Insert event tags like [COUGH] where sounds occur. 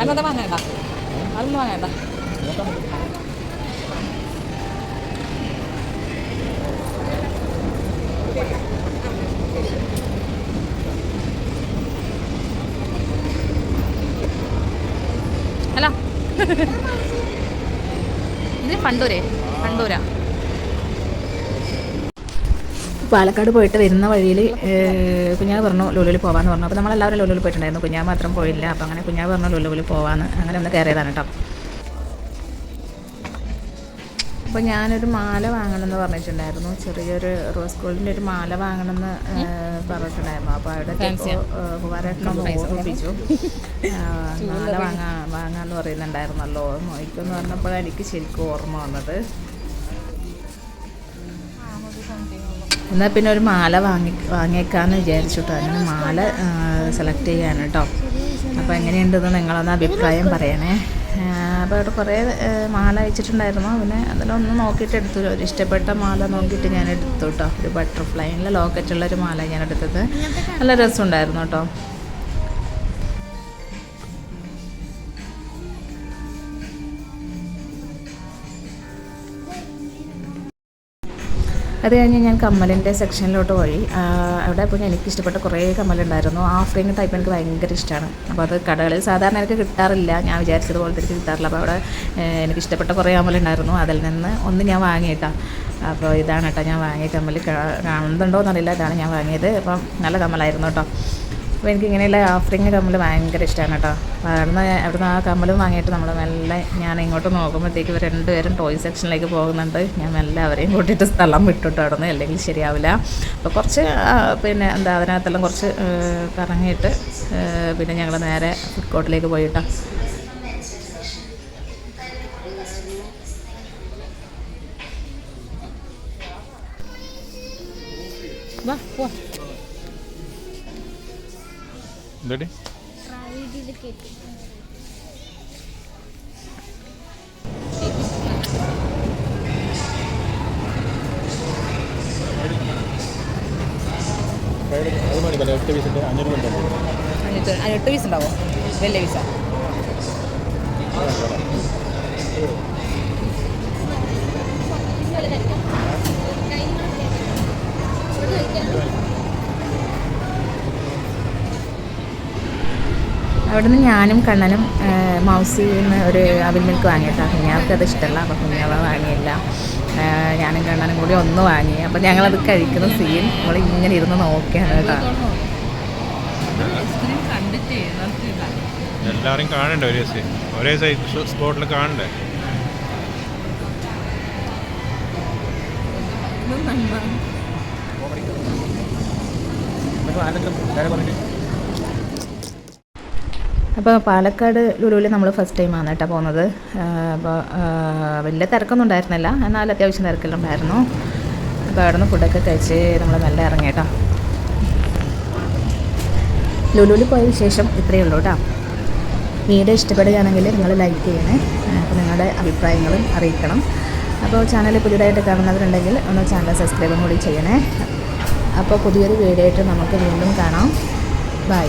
അല്ലാതെ വാങ്ങണ്ട അതൊന്നും വാങ്ങണ്ട അല്ല. [LAUGHS] ഇത് പണ്ടൂരേ പണ്ടൂരാ. പാലക്കാട് പോയിട്ട് വരുന്ന വഴിയിൽ കുഞ്ഞാവ് പറഞ്ഞു ലുലുവിൽ പോകാമെന്ന് പറഞ്ഞു. അപ്പോൾ നമ്മളെല്ലാവരും ലുലുവിൽ പോയിട്ടുണ്ടായിരുന്നു. കുഞ്ഞാവ് മാത്രം പോയില്ല. അപ്പോൾ അങ്ങനെ കുഞ്ഞാവ് പറഞ്ഞു ലുലുവിൽ പോകാമെന്ന് അങ്ങനെ ഒന്ന് കയറിയതാണ് കേട്ടോ. അപ്പോൾ ഞാനൊരു മാല വാങ്ങണമെന്ന് പറഞ്ഞിട്ടുണ്ടായിരുന്നു. ചെറിയൊരു റോസ് ഗോൾഡിന്റെ ഒരു മാല വാങ്ങണമെന്ന് പറഞ്ഞിട്ടുണ്ടായിരുന്നു. അപ്പോൾ അവിടെ കുമാരേട്ടനൊന്ന് ഓർമ്മിപ്പിച്ചു മാല വാങ്ങാ വാങ്ങാമെന്ന് പറയുന്നുണ്ടായിരുന്നല്ലോ. മൊയ്ക്കെന്ന് പറഞ്ഞപ്പോഴാണ് എനിക്ക് ശരിക്കും ഓർമ്മ വന്നത്. എന്നാൽ പിന്നെ ഒരു മാല വാങ്ങി വാങ്ങിയേക്കാന്ന് വിചാരിച്ചിട്ടോ. അങ്ങനെ മാല സെലക്ട് ചെയ്യാണ് കേട്ടോ അപ്പോൾ എങ്ങനെയുണ്ടെന്ന് നിങ്ങളൊന്ന് അഭിപ്രായം പറയണേ. അപ്പോൾ അവിടെ കുറേ മാല അയച്ചിട്ടുണ്ടായിരുന്നു. പിന്നെ അതിലൊന്ന് നോക്കിയിട്ട് എടുത്തു. ഒരു ഇഷ്ടപ്പെട്ട മാല നോക്കിയിട്ട് ഞാൻ എടുത്തു കേട്ടോ ഒരു ബട്ടർഫ്ലൈനിലെ ലോക്കറ്റുള്ള ഒരു മാല ഞാൻ എടുത്തത്. നല്ല രസമുണ്ടായിരുന്നു കേട്ടോ അത് കഴിഞ്ഞ് ഞാൻ കമ്മലിന്റെ സെക്ഷനിലോട്ട് പോയി. അവിടെ പോയി എനിക്ക് ഇഷ്ടപ്പെട്ട കുറേ കമ്മലുണ്ടായിരുന്നു. ആഫ്രിങ് ടൈപ്പ് എനിക്ക് ഭയങ്കര ഇഷ്ടമാണ്. അപ്പോൾ അത് കടകളിൽ സാധാരണ എനിക്ക് കിട്ടാറില്ല. ഞാൻ വിചാരിച്ചതുപോലെ എനിക്ക് കിട്ടാറില്ല. അപ്പോൾ അവിടെ എനിക്ക് ഇഷ്ടപ്പെട്ട കുറേ കമ്മലുണ്ടായിരുന്നു. അതിൽ നിന്ന് ഒന്ന് ഞാൻ വാങ്ങിയിട്ടാ അപ്പോൾ ഇതാണ് കേട്ടോ ഞാൻ വാങ്ങിയ കമ്മൽ. കാണുന്നുണ്ടോ എന്നറിയില്ല ഇതാണ് ഞാൻ വാങ്ങിയത്. അപ്പം നല്ല കമ്മലായിരുന്നു കേട്ടോ. അപ്പോൾ എനിക്ക് ഇങ്ങനെയുള്ള ആഫ്രിങ് കമ്മൽ ഭയങ്കര ഇഷ്ടമാണ് കേട്ടോ. അപ്പോൾ അവിടുന്ന് അവിടുന്ന് ആ കമ്മലും വാങ്ങിയിട്ട് നമ്മൾ മെല്ലെ ഞാൻ ഇങ്ങോട്ട് നോക്കുമ്പോഴത്തേക്ക് ഇവർ രണ്ടുപേരും ടോയ് സെക്ഷനിലേക്ക് പോകുന്നുണ്ട്. ഞാൻ മെല്ലെ അവരെയും കൂട്ടിയിട്ട് സ്ഥലം വിട്ടിട്ട് അവിടുന്ന് അല്ലെങ്കിൽ ശരിയാവില്ല. അപ്പോൾ കുറച്ച് പിന്നെ എന്താ അതിനകത്തെല്ലാം കുറച്ച് കറങ്ങിയിട്ട് പിന്നെ ഞങ്ങൾ നേരെ ഫുഡ് കോർട്ടിലേക്ക് പോയിട്ടോ വാ പോവാ എന്താടി അത് മതി പല ഒറ്റ പീസിന്റെ അഞ്ഞൂറ് രൂപ അഞ്ഞൂറ്റി എട്ട് പീസ് ഉണ്ടാവോ വലിയ പീസാ അവിടുന്ന് ഞാനും കണ്ണനും മൗസിൽ നിന്ന് ഒരു അവിൽ മിൽക്ക് വാങ്ങിയിട്ടാണ് കുഞ്ഞാൾക്ക് അത് ഇഷ്ടമല്ല അപ്പോൾ കുഞ്ഞാവ വാങ്ങിയില്ല. ഞാനും കണ്ണനും കൂടി ഒന്ന് വാങ്ങി. അപ്പോൾ ഞങ്ങളത് കഴിക്കുന്ന സീൻ നമ്മൾ ഇങ്ങനെ ഇരുന്ന് നോക്കിയാണ് കേട്ടോ. എല്ലാവരും കാണണ്ടേ ഒരേ സൈ ഒരേ സൈസ് സ്പോട്ടിൽ കാണണ്ടേ? അപ്പോൾ പാലക്കാട് ലുലുവിൽ നമ്മൾ ഫസ്റ്റ് ടൈം ആണ് കേട്ടോ പോകുന്നത് അപ്പോൾ വലിയ തിരക്കൊന്നും ഉണ്ടായിരുന്നില്ല. എന്നാൽ അത്യാവശ്യം തിരക്കെല്ലാം ഉണ്ടായിരുന്നു. അപ്പോൾ അവിടെ നിന്ന് ഫുഡൊക്കെ കഴിച്ച് നമ്മൾ നല്ല ഇറങ്ങി കേട്ടോ. ലുലുവിൽ പോയ ശേഷം ഇത്രയേ ഉള്ളൂ കേട്ടോ. വീഡിയോ ഇഷ്ടപ്പെടുകയാണെങ്കിൽ നിങ്ങൾ ലൈക്ക് ചെയ്യണേ. അപ്പോൾ നിങ്ങളുടെ അഭിപ്രായങ്ങളും അറിയിക്കണം. അപ്പോൾ ചാനൽ പുതിയതായിട്ട് കാണുന്നവരുണ്ടെങ്കിൽ ഒന്ന് ചാനൽ സബ്സ്ക്രൈബും കൂടി ചെയ്യണേ. അപ്പോൾ പുതിയൊരു വീഡിയോ ആയിട്ട് നമുക്ക് വീണ്ടും കാണാം. ബൈ